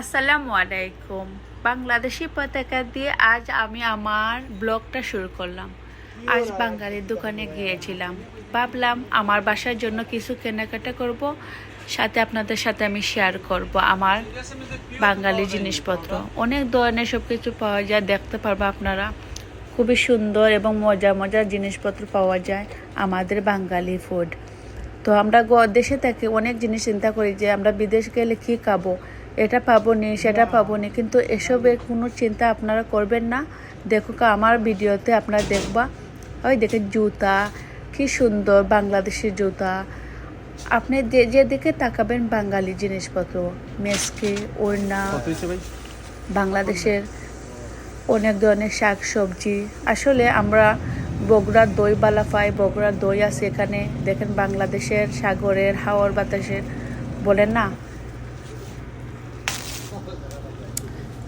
আসসালামু আলাইকুম বাংলাদেশি পতাকা দিয়ে আজ আমি আমার ব্লগটা শুরু করলাম। আজ বাঙালির দোকানে গিয়েছিলাম। ভাবলাম আমার বাসার জন্য কিছু কেনাকাটা করব, সাথে আপনাদের সাথে আমি শেয়ার করব আমার বাঙালি জিনিসপত্র। অনেক ধরনের সব কিছু পাওয়া যায়, দেখতে পারব আপনারা। খুবই সুন্দর এবং মজা মজার জিনিসপত্র পাওয়া যায় আমাদের বাঙালি ফুড তো আমরা দেশে থেকে অনেক জিনিস চিন্তা করি যে আমরা বিদেশ গেলে কী খাব? এটা পাবো নি সেটা পাবো নি কিন্তু এসবের কোনো চিন্তা আপনারা করবেন না। দেখো আমার ভিডিওতে আপনারা দেখবা ওই দেখেন জুতা কি সুন্দর বাংলাদেশের জুতা। আপনি যে যেদিকে তাকাবেন বাঙালি জিনিসপত্র মেসকে ওড়না বাংলাদেশের অনেক ধরনের শাক সবজি আসলে আমরা বগুড়ার দই বালা পাই বগুড়ার দই আছে এখানে। দেখেন বাংলাদেশের সাগরের হাওয়ার বাতাসের বলেন না?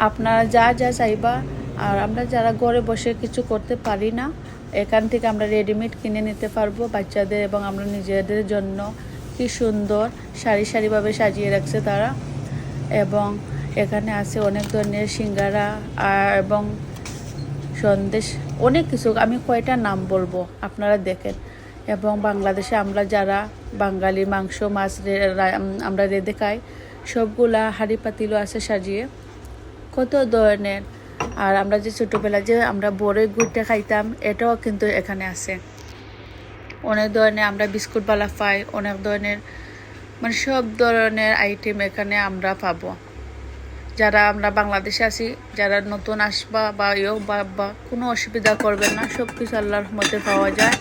আপনারা যা যা চাইবা, আর আমরা যারা ঘরে বসে কিছু করতে পারি না, এখান থেকে আমরা রেডিমেড কিনে নিতে পারব বাচ্চাদের এবং আমরা নিজেদের জন্য কি সুন্দর সারি সারিভাবে সাজিয়ে রাখছে তারা। এবং এখানে আছে অনেক ধরনের সিঙ্গারা এবং সন্দেশ, অনেক কিছু। আমি কয়টা নাম বলব, আপনারা দেখেন। এবং বাংলাদেশে আমরা যারা বাঙালি মাংস, মাছ আমরা রেঁধে খাই, সবগুলা হাঁড়ি পাতিলও আছে সাজিয়ে। কত ধরনের? আর আমরা যে ছোটোবেলা যে আমরা বড়ই গুড়টা খাইতাম, এটাও কিন্তু এখানে আছে। অনেক ধরনের আমরা বিস্কুট বালা পাই, অনেক ধরনের মানে সব ধরনের আইটেম এখানে আমরা পাবো। যারা আমরা বাংলাদেশে আছি, যারা নতুন আসবা বা ইয়েও বা কোনো অসুবিধা করবেন না সব কিছু আল্লাহর মধ্যে পাওয়া যায়।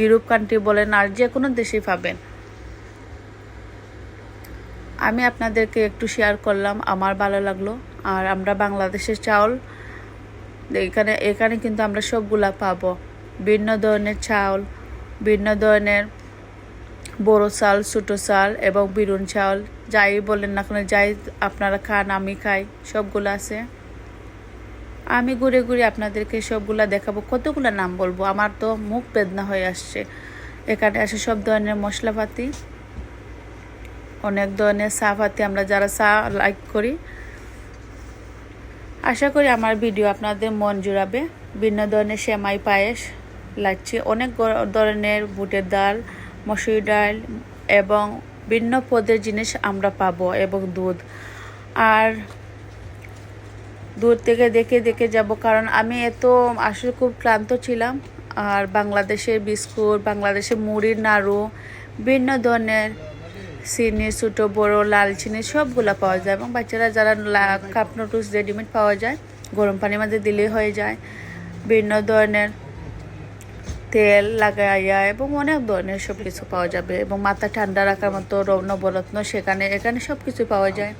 ইউরোপ কান্ট্রি বলেন আর যে কোনো দেশেই পাবেন। আমি আপনাদেরকে একটু শেয়ার করলাম, আমার ভালো লাগল। আর আমরা বাংলাদেশের চাউল, এখানে এখানে কিন্তু আমরা সবগুলা পাবো। ভিন্ন ধরনের চাউল, ভিন্ন ধরনের বড় চাল, ছোটো চাল এবং বিরুন চাউল, যাই বলেন না কেন, যাই আপনারা খান, আমি খাই, সবগুলো আছে। আমি ঘুরে ঘুরে আপনাদেরকে সবগুলা দেখাবো, কতগুলো নাম বলব, আমার তো মুখ বেদনা হয়ে আসছে। এখানে আসে সব ধরনের মশলাপাতি, অনেক ধরনের চা পাতি, আমরা যারা চা লাইক করি আশা করি আমার ভিডিও আপনাদের মন জুড়াবে। ভিন্ন ধরনের সেমাই পায়েস লাগছে। অনেক ধরনের বুটের ডাল, মসুর ডাল এবং ভিন্ন পদের জিনিস আমরা পাবো এবং দুধ। আর দূর থেকে দেখে দেখে যাব কারণ আমি এত আসলে খুব ক্লান্ত ছিলাম। আর বাংলাদেশের বিস্কুট, বাংলাদেশের মুড়ির নাড়ু, ভিন্ন ধরনের চিনি ছোটো, বড়ো, লাল চিনি সবগুলো পাওয়া যায় এবং বাচ্চারা যারা কাপ নুডলস রেডিমেড পাওয়া যায়, গরম পানির মধ্যে দিলেই হয়ে যায়। বিভিন্ন ধরনের তেল লাগাইয়া এবং অনেক ধরনের সব কিছু পাওয়া যাবে এবং মাথা ঠান্ডা রাখার মতো নবরত্ন সেখানে, এখানে সব কিছু পাওয়া যায়।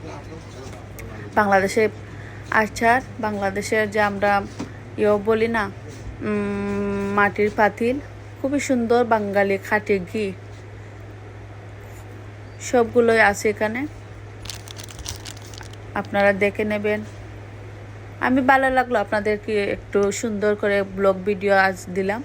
বাংলাদেশে আচার, বাংলাদেশের যে আমরা ইয়েও বলি না মাটির পাতিল, খুবই সুন্দর বাঙালি খাঁটি ঘি। সবগুলোই আছে এখানে। আপনারা দেখে নেবেন। আমি ভালো লাগল আপনাদেরকে একটু সুন্দর করে ব্লগ ভিডিও আজ দিলাম।